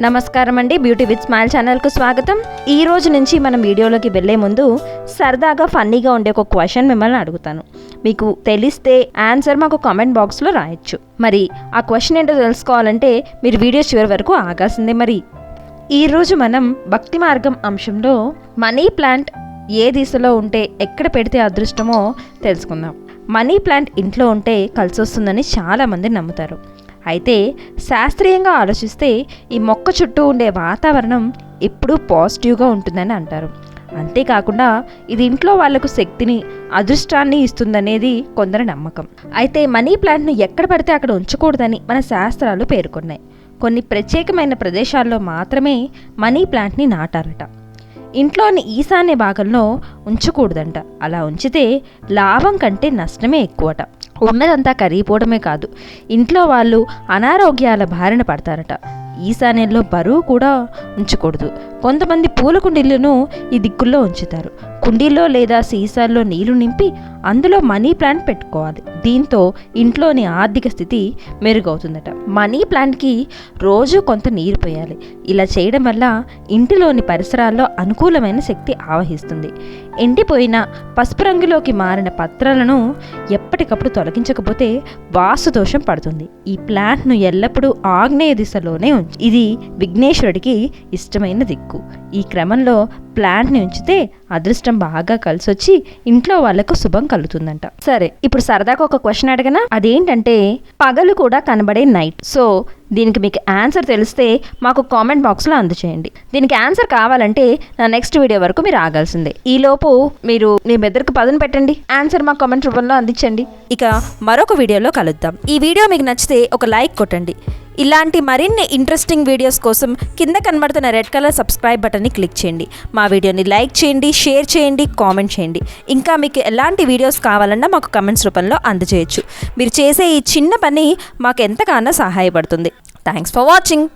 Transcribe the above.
నమస్కారం అండి beauty with smile ఛానల్కు స్వాగతం. ఈ రోజు నుంచి మనం వీడియోలోకి వెళ్ళే ముందు సరదాగా ఫన్నీగా ఉండే ఒక క్వశ్చన్ మిమ్మల్ని అడుగుతాను. మీకు తెలిస్తే ఆన్సర్ మాకు కామెంట్ బాక్స్లో రాయొచ్చు. మరి ఆ క్వశ్చన్ ఏంటో తెలుసుకోవాలంటే మీరు వీడియో చివరి వరకు ఆగాల్సిందే మరి. ఈరోజు మనం భక్తి మార్గం అంశంలో మనీ ప్లాంట్ ఏ దిశలో ఉంటే ఎక్కడ పెడితే అదృష్టమో తెలుసుకుందాం. మనీ ప్లాంట్ ఇంట్లో ఉంటే కలిసి వస్తుందని చాలామంది నమ్ముతారు. అయితే శాస్త్రీయంగా ఆలోచిస్తే ఈ మొక్క చుట్టూ ఉండే వాతావరణం ఎప్పుడూ పాజిటివ్గా ఉంటుందని అంటారు. అంతేకాకుండా ఇది ఇంట్లో వాళ్ళకు శక్తిని అదృష్టాన్ని ఇస్తుందనేది కొందరి నమ్మకం. అయితే మనీ ప్లాంట్ను ఎక్కడ పడితే అక్కడ ఉంచకూడదని మన శాస్త్రాలు పేర్కొన్నాయి. కొన్ని ప్రత్యేకమైన ప్రదేశాల్లో మాత్రమే మనీ ప్లాంట్ని నాటారట. ఇంట్లోని ఈశాన్య భాగంలో ఉంచకూడదంట. అలా ఉంచితే లాభం కంటే నష్టమే ఎక్కువట. ఉన్నదంతా కరిగిపోవడమే కాదు. ఇంట్లో వాళ్ళు అనారోగ్యాల బారిన పడతారట. ఈశాన్యంలో బరువు కూడా ఉంచకూడదు. కొంతమంది పూల కుండీలను ఈ దిక్కుల్లో ఉంచుతారు. కుండీల్లో లేదా సీసాల్లో నీళ్ళు నింపి అందులో మనీ ప్లాంట్ పెట్టుకోవాలి. దీంతో ఇంట్లోని ఆర్థిక స్థితి మెరుగవుతుందట. మనీ ప్లాంట్కి రోజు కొంత నీరు పోయాలి. ఇలా చేయడం వల్ల ఇంటిలోని పరిసరాల్లో అనుకూలమైన శక్తి ఆవహిస్తుంది. ఎండిపోయిన పసుపు రంగులోకి మారిన పత్రాలను ఎప్పటికప్పుడు తొలగించకపోతే వాసు దోషం పడుతుంది. ఈ ప్లాంట్ను ఎల్లప్పుడూ ఆగ్నేయ దిశలోనే ఉంచు ఇది విఘ్నేశ్వరుడికి ఇష్టమైన దిక్కు. ఈ క్రమంలో ప్లాంట్ని ఉంచితే అదృష్టం బాగా కలిసి వచ్చి ఇంట్లో వాళ్ళకు శుభం కలుగుతుందంట. సరే ఇప్పుడు సరదాగా ఒక క్వశ్చన్ అడగనా? అదేంటంటే పగలు కూడా కనబడే నైట్. సో దీనికి మీకు ఆన్సర్ తెలిస్తే మాకు కామెంట్ బాక్స్లో అందచేయండి. దీనికి ఆన్సర్ కావాలంటే నా నెక్స్ట్ వీడియో వరకు మీరు ఆగాల్సిందే. ఈలోపు మీరు మీ మెదడుకు పదును పెట్టండి. ఆన్సర్ మా కామెంట్ రూపంలో అందించండి. ఇక మరొక వీడియోలో కలుద్దాం. ఈ వీడియో మీకు నచ్చితే ఒక లైక్ కొట్టండి. ఇలాంటి మరిన్ని ఇంట్రెస్టింగ్ వీడియోస్ కోసం కింద కనబడుతున్న రెడ్ కలర్ సబ్స్క్రైబ్ బటన్ని క్లిక్ చేయండి. మా వీడియోని లైక్ చేయండి షేర్ చేయండి కామెంట్ చేయండి. ఇంకా మీకు ఎలాంటి వీడియోస్ కావాలన్నా మాకు కమెంట్స్ రూపంలో అందజేయచ్చు. మీరు చేసే ఈ చిన్న పని మాకు ఎంతగానో సహాయపడుతుంది. Thanks for watching